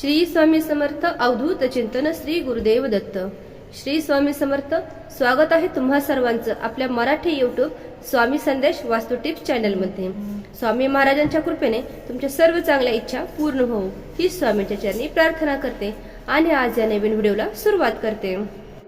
श्री स्वामी समर्थ अवधूत चिंतन श्री गुरुदेव दत्त. श्री स्वामी समर्थ स्वागत आहे तुम्हा सर्वांचं आपल्या मराठी युट्यूब स्वामी संदेश वास्तू टिप्स चॅनलमध्ये. स्वामी महाराजांच्या कृपेने तुमच्या सर्व चांगल्या इच्छा पूर्ण होऊ ही स्वामीच्या चरणी प्रार्थना करते आणि आज या नवीन व्हिडिओला सुरुवात करते.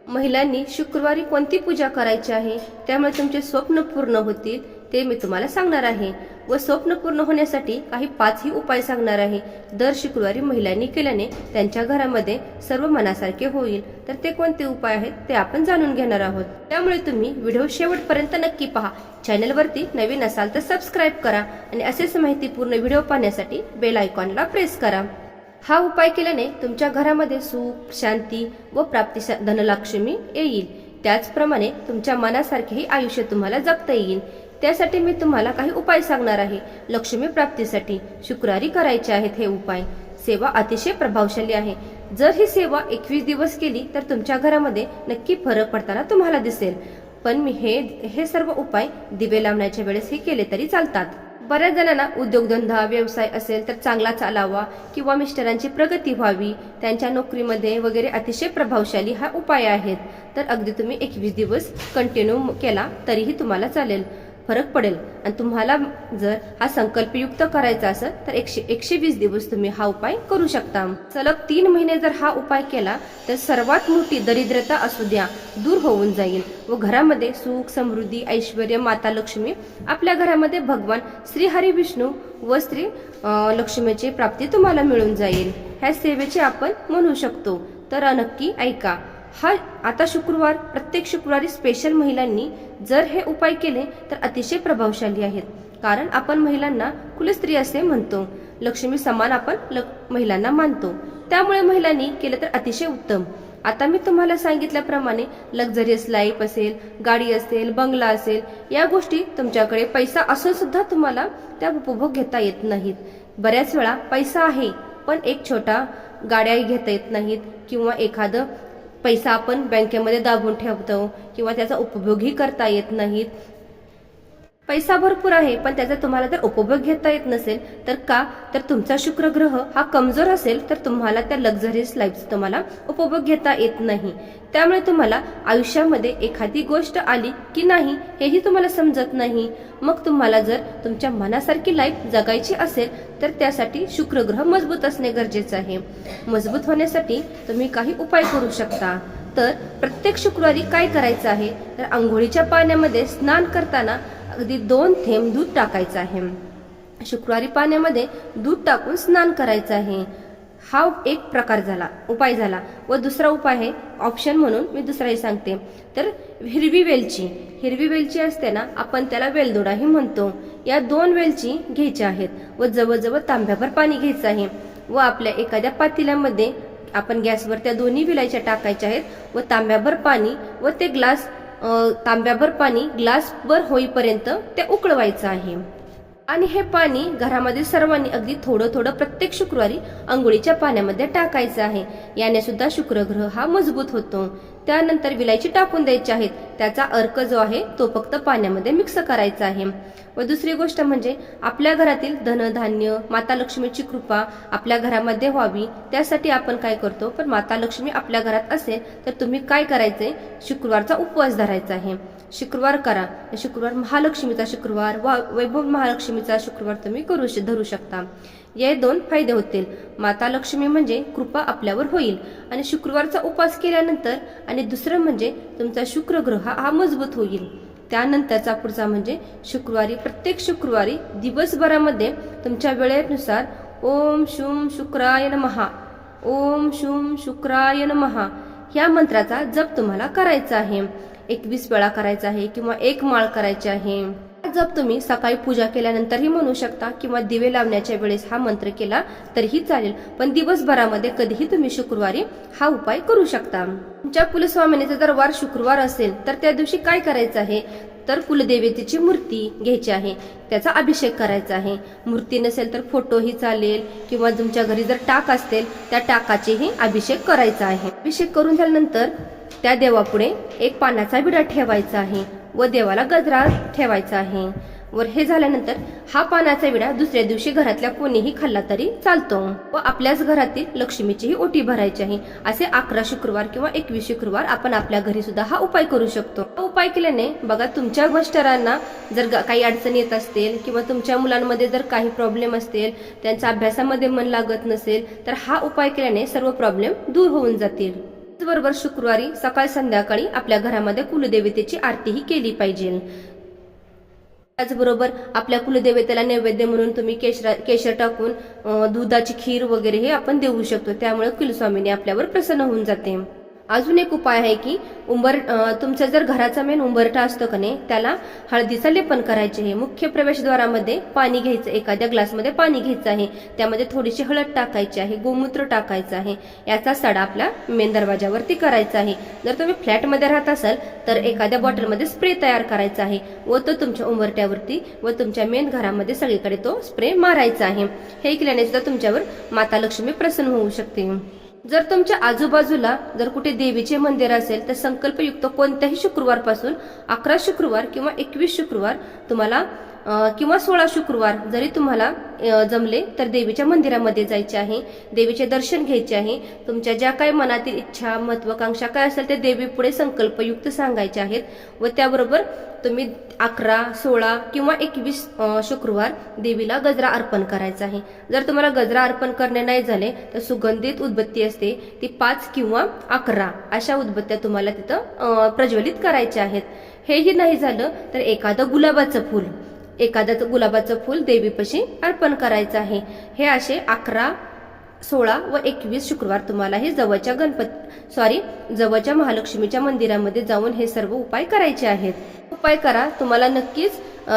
महिलांनी शुक्रवारी कोणती पूजा करायची आहे? त्यामुळे तुमचे स्वप्न पूर्ण होतील ते मी तुम्हाला सांगणार आहे. व स्वप्न पूर्ण होण्यासाठी काही पाचही उपाय सांगणार आहे. दर शुक्रवारी महिलांनी केल्याने त्यांच्या घरामध्ये सर्व मनासारखे होईल. तर ते कोणते उपाय आहेत ते आपण जाणून घेणार आहोत. त्यामुळे तुम्ही व्हिडिओ शेवटपर्यंत नक्की पहा. चॅनलवरती नवीन असाल तर सबस्क्राईब करा आणि असेच माहितीपूर्ण व्हिडिओ पाहण्यासाठी बेल आयकॉनला प्रेस करा. हा उपाय केल्याने तुमच्या घरामध्ये सुख शांती व प्राप्ती धनलक्ष्मी येईल. त्याचप्रमाणे तुमच्या मनासारखेही आयुष्य तुम्हाला जगता येईल. त्यासाठी मी तुम्हाला काही उपाय सांगणार आहे. लक्ष्मी प्राप्तीसाठी शुक्रवारी करायचे आहेत हे उपाय. सेवा अतिशय प्रभावशाली आहे. जर ही सेवा एकवीस दिवस केली तर तुमच्या घरामध्ये नक्की फरक पडताना तुम्हाला दिसेल. पण मी हे हे सर्व उपाय दिवे लावण्याच्या वेळेस हे केले तरी चालतात. बऱ्याच जणांना उद्योगधंदा व्यवसाय असेल तर चांगला चालावा किंवा मिस्टरांची प्रगती व्हावी त्यांच्या नोकरीमध्ये वगैरे अतिशय प्रभावशाली हा उपाय आहेत. तर अगदी तुम्ही एकवीस दिवस कंटिन्यू केला तरीही तुम्हाला चालेल. फरक पडेल. आणि तुम्हाला जर हा संकल्पयुक्त करायचा असेल तर एकशे एकशे वीस दिवस तुम्ही हा उपाय करू शकता. सलग तीन महिने जर हा उपाय केला तर सर्वात मोठी दरिद्रता असू द्या दूर होऊन जाईल व घरामध्ये सुख समृद्धी ऐश्वर माता लक्ष्मी आपल्या घरामध्ये भगवान श्री हरी विष्णू व श्री लक्ष्मीची प्राप्ती तुम्हाला मिळून जाईल. ह्या सेवेचे आपण म्हणू शकतो. तर नक्की ऐका. हा आता शुक्रवार प्रत्येक शुक्रवारी स्पेशल महिलांनी जर हे उपाय केले तर अतिशय प्रभावशाली आहेत. कारण आपण महिलांना कुलस्त्री असे म्हणतो. लक्ष्मी समान आपण महिलांना मानतो. त्यामुळे महिलांनी केलं तर अतिशय उत्तम. आता मी तुम्हाला सांगितल्याप्रमाणे लक्झरियस लाईफ असेल गाडी असेल बंगला असेल या गोष्टी तुमच्याकडे पैसा असून सुद्धा तुम्हाला त्या उपभोग घेता येत नाहीत. बऱ्याच वेळा पैसा आहे पण एक छोटा गाड्या घेता येत नाहीत किंवा एखादं पैसा आपण बँकेमध्ये दाबून ठेवतो किंवा त्याचा उपभोगही करता येत नाहीत. पैसा भरपूर आहे पण त्याचा तुम्हाला जर उपभोग घेता येत नसेल तर का? तर तुमचा शुक्र ग्रह हा कमजोर असेल तर तुम्हाला त्या लक्झरियस लाईफचा तुम्हाला उपभोग घेता येत नाही. त्यामुळे तुम्हाला आयुष्यामध्ये एखादी गोष्ट आली की नाही हेही तुम्हाला समजत नाही. मग तुम्हाला जर तुमच्या मनासारखी लाईफ जगायची असेल तर त्यासाठी शुक्रग्रह मजबूत असणे गरजेचं आहे. मजबूत होण्यासाठी तुम्ही काही उपाय करू शकता. तर प्रत्येक शुक्रवारी काय करायचं आहे? तर आंघोळीच्या पाण्यामध्ये स्नान करताना अगदी दोन थेंब दूध टाकायचं आहे. शुक्रवारी पाण्यामध्ये दूध टाकून स्नान करायचं आहे. हा एक प्रकार झाला उपाय झाला. व दुसरा उपाय आहे ऑप्शन म्हणून मी दुसराही सांगते. तर हिरवी वेलची. हिरवी वेलची असते ना आपण त्याला वेलदोडाही म्हणतो. या दोन वेलची घ्यायच्या आहेत. व जवळजवळ तांब्याभर पाणी घ्यायचं आहे. व आपल्या एखाद्या पातेल्यामध्ये आपण गॅसवर त्या दोन्ही विलायच्या टाकायच्या आहेत. व तांब्याभर पाणी व ते ग्लास तांब्याभर पाणी ग्लासभर होईपर्यंत ते उकळवायचं आहे. आणि हे पाणी घरामध्ये सर्वांनी अगदी थोडं थोडं प्रत्येक शुक्रवारी आंघोळीच्या पाण्यामध्ये टाकायचं आहे. याने सुद्धा शुक्रग्रह हा मजबूत होतो. त्यानंतर विलायची टाकून द्यायची आहेत. त्याचा अर्क जो आहे तो फक्त पाण्यामध्ये मिक्स करायचा आहे. व दुसरी गोष्ट म्हणजे आपल्या घरातील धनधान्य माता लक्ष्मीची कृपा आपल्या घरामध्ये व्हावी त्यासाठी आपण काय करतो? पण माता लक्ष्मी आपल्या घरात असेल तर तुम्ही काय करायचंय शुक्रवारचा उपवास धरायचा आहे. शुक्रवार करा. शुक्रवार महालक्ष्मीचा शुक्रवार वा वैभव महालक्ष्मीचा शुक्रवार तुम्ही करू श- धरू शकता. हे दोन फायदे होतील. माता लक्ष्मी म्हणजे कृपा आपल्यावर होईल. आणि शुक्रवारचा उपवास केल्यानंतर आणि दुसरं म्हणजे तुमचा शुक्रग्रह हा मजबूत होईल. त्यानंतरचा पुढचा म्हणजे शुक्रवारी प्रत्येक शुक्रवारी दिवसभरामध्ये तुमच्या वेळेनुसार ओम शुम शुक्राय महा ओम शुम शुक्राय महा ह्या मंत्राचा जप तुम्हाला करायचा आहे. एकवीस वेळा करायचा आहे किंवा एक माळ करायची आहे. जप तुम्ही सकाळी पूजा केल्यानंतरही म्हणू शकता किंवा दिवे लावण्याच्या वेळेस हा मंत्र केला तरीही चालेल. पण दिवसभरामध्ये कधीही तुम्ही शुक्रवारी हा उपाय करू शकता. तुमच्या कुलस्वामिनीचा जर वार शुक्रवार असेल तर त्या दिवशी काय करायचं आहे? तर कुलदेवतेची मूर्ती घ्यायची आहे. त्याचा अभिषेक करायचा आहे. मूर्ती नसेल तर फोटोही चालेल किंवा तुमच्या घरी जर टाक असतील त्या टाकाचेही अभिषेक करायचा आहे. अभिषेक करून झाल्यानंतर त्या देवापुढे एक पानाचा विडा ठेवायचा आहे. व देवाला गजरा ठेवायचा आहे. वर हे झाल्यानंतर हा पानाचा विडा दुसऱ्या दिवशी घरातल्या कोणीही खाल्ला तरी चालतो. व आपल्याच घरातील लक्ष्मीचीही ओटी भरायची आहे. असे अकरा शुक्रवार किंवा एकवीस शुक्रवार आपण आपल्या घरी सुद्धा हा उपाय करू शकतो. हा उपाय केल्याने बघा तुमच्या मास्टरांना जर ग- काही अडचण येत असतील किंवा तुमच्या मुलांमध्ये जर काही प्रॉब्लेम असतील त्यांच्या अभ्यासामध्ये मन लागत नसेल तर हा उपाय केल्याने सर्व प्रॉब्लेम दूर होऊन जातील. त्याचबरोबर शुक्रवारी सकाळ संध्याकाळी आपल्या घरामध्ये कुलदेवतेची आरतीही केली पाहिजे. त्याचबरोबर आपल्या कुलदेवतेला नैवेद्य म्हणून तुम्ही केशरा केशर टाकून दुधाची खीर वगैरे हे आपण देऊ शकतो. त्यामुळे कुलस्वामीने आपल्यावर प्रसन्न होऊन जाते. अजून एक उपाय आहे की उंबर अं, तुमचं जर घराचा मेन उंबरठा असतो का नाही त्याला हळदीचं लेपन करायचे आहे. मुख्य प्रवेशद्वारामध्ये पाणी घ्यायचं एखाद्या ग्लासमध्ये पाणी घ्यायचं आहे. त्यामध्ये थोडीशी हळद टाकायची आहे गोमूत्र टाकायचं आहे. याचा सडा आपल्या मेन दरवाजावरती करायचा आहे. जर तुम्ही फ्लॅटमध्ये राहत असाल तर एखाद्या बॉटलमध्ये स्प्रे तयार करायचा आहे व तो तुमच्या उंबरट्यावरती व तुमच्या मेन घरामध्ये सगळीकडे तो स्प्रे मारायचा आहे. हे केल्याने सुद्धा तुमच्यावर माता लक्ष्मी प्रसन्न होऊ शकते. जर तुमच्या आजूबाजूला जर कुठे देवीचे मंदिर असेल तर संकल्पयुक्त कोणत्याही शुक्रवारपासून अकरा शुक्रवार किंवा एकवीस शुक्रवार तुम्हाला किंवा सोळा शुक्रवार जरी तुम्हाला जमले तर देवीच्या मंदिरामध्ये जायचे आहे देवीचे दर्शन घ्यायचे आहे. तुमच्या ज्या काही मनातील इच्छा महत्वाकांक्षा काय असेल ते देवीपुढे संकल्पयुक्त सांगायचे आहेत. व त्याबरोबर तुम्ही अकरा सोळा किंवा एकवीस शुक्रवार देवीला गजरा अर्पण करायचा आहे. जर तुम्हाला गजरा अर्पण करणे नाही झाले तर सुगंधित उदबत्ती असते ती पाच किंवा अकरा अशा उदबत्त्या तुम्हाला तिथं प्रज्वलित करायच्या आहेत. हेही नाही झालं तर एखादं गुलाबाचं फूल. एखादं गुलाबाचं फूल देवीपाशी अर्पण करायचं आहे. हे असे अकरा सोळा व एकवीस शुक्रवार तुम्हाला हे जवळच्या गणपत सॉरी जवळच्या महालक्ष्मीच्या मंदिरामध्ये जाऊन हे सर्व उपाय करायचे आहेत. उपाय करा तुम्हाला नक्कीच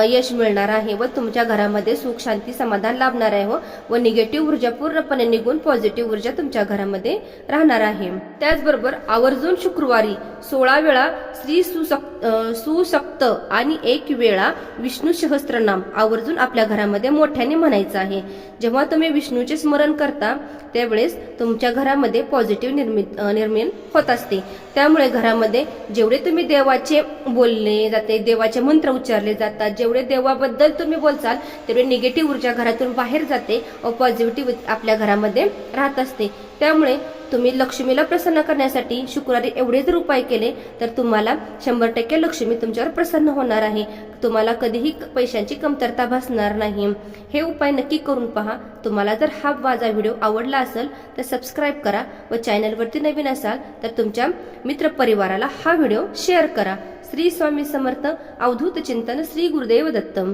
यश मिळणार आहे व तुमच्या घरामध्ये सुख शांती समाधान लाभणार आहे हो. व निगेटिव्ह ऊर्जा पूर्णपणे निघून पॉझिटिव्ह ऊर्जा तुमच्या घरामध्ये राहणार आहे. त्याचबरोबर आवर्जून शुक्रवारी सोळा वेळा श्री सुसक्त सुसक्त आणि एक वेळा विष्णू सहस्त्रनाम आवर्जून आपल्या घरामध्ये मोठ्याने म्हणायचं आहे. जेव्हा तुम्ही विष्णूचे स्मरण करता त्यावेळेस तुमच्या घरामध्ये पॉझिटिव्ह निर्मित निर्माण होत असते. त्यामुळे घरामध्ये जेवढे तुम्ही देवाचे बोलले जाते देवाचे मंत्र उच्चारले जातात जेवढे देवाबद्दल तुम्ही बोलचाल तेवढे निगेटिव्ह ऊर्जा घरातून बाहेर जाते व पॉझिटिव्ह आपल्या घरामध्ये राहत असते. त्यामुळे तुम्ही लक्ष्मीला प्रसन्न करण्यासाठी शुक्रवारी एवढे जर उपाय केले तर तुम्हाला शंभर टक्के लक्ष्मी तुमच्यावर प्रसन्न होणार आहे. तुम्हाला कधीही पैशांची कमतरता भासणार नाही. हे उपाय नक्की करून पहा. तुम्हाला जर हा माझा व्हिडिओ आवडला असेल तर सबस्क्राईब करा व चॅनलवरती नवीन असाल तर तुमच्या मित्रपरिवाराला हा व्हिडिओ शेअर करा. श्री स्वामी समर्थ अवधूत चिंतन श्री गुरुदेव दत्तम